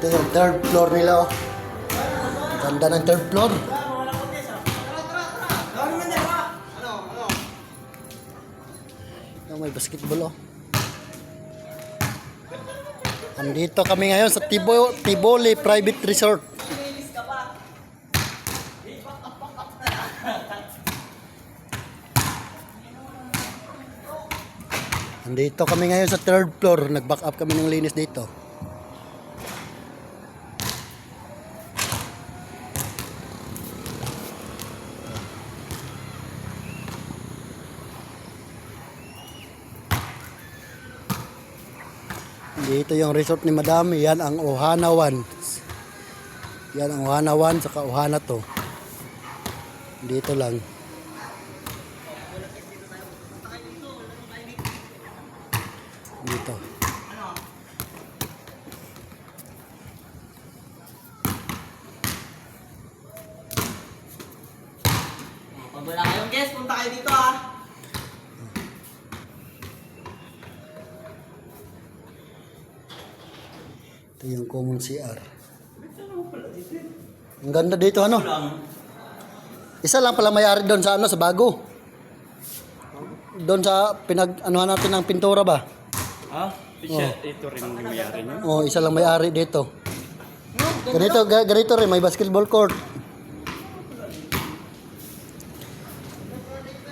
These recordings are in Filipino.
Ito yung third floor nila oh. Ganda ng third floor. Yung may basketball oh. Andito kami ngayon sa Tibo, Tiboli Private Resort. Andito kami ngayon sa third floor. Nag-back up kami ng linis dito. Dito yung resort ni Madam. Yan ang Ohana 1. Yan ang Ohana 1 saka Ohana 2. Dito lang. Dito. Pag wala kayong guest, punta kayo dito ah. Ito yung common CR. Ang ganda dito ano? Isa lang pala may-ari doon sa ano sa bago. Doon sa pinag anuhan natin ng pintura ba? Ah, siya, ito rin yung mayari niya. Oh, isa lang may-ari dito. Ganito, ga- ganito rin, may basketball court.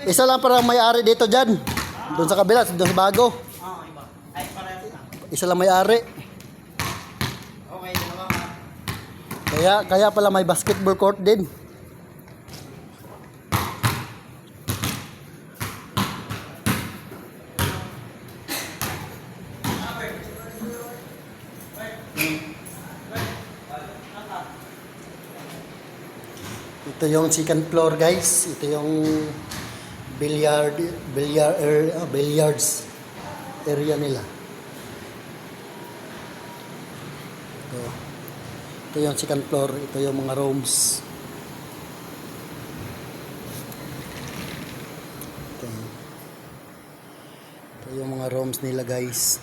Isa lang parang may-ari dito dyan. Doon sa kabila, doon sa bago. Ah. Isa lang may-ari. Kaya, kaya pala may basketball court din. Ito yung second floor guys. Ito yung billiard, billiard, er, ah, billiards area nila. Ito. Ito yung second floor. Ito yung mga rooms. Ito. Ito yung mga rooms nila guys.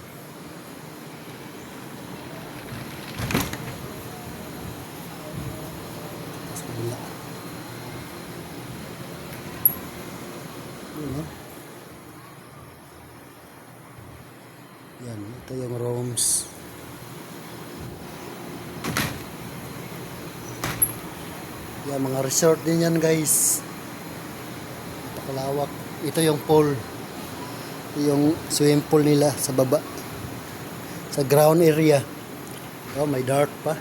Kabila. Yun, oh. Yan, ito yung rooms. Yan, mga resort din yan guys. Napakalawak. Ito yung pool. Ito yung swimming pool nila sa baba. Sa ground area. Oh, may dark pa.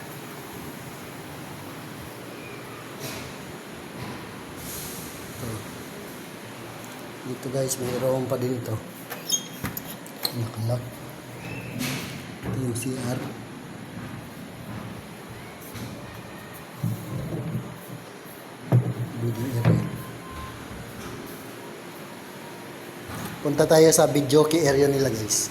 Ito. Dito guys, may room pa din to. Nakalak. Ito yung CR. Area. Punta tayo sa videoke area nila guys.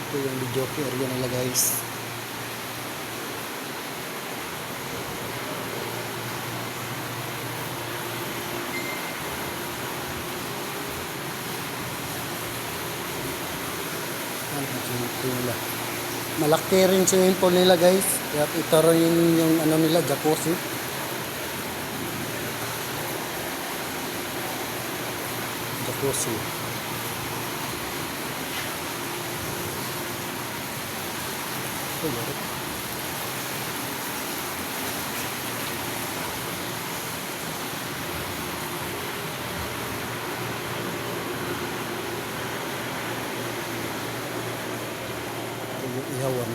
Ito yung videoke area nila guys. Malaki rin swimming pool nila guys. Kaya ito rin yung ano nila, jacuzzi. Jacuzzi. Ito yun. Ihawan.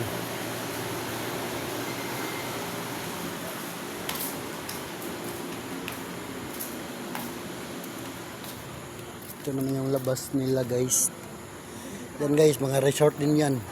Ito naman yung labas nila guys. Yan guys, mga resort din yan.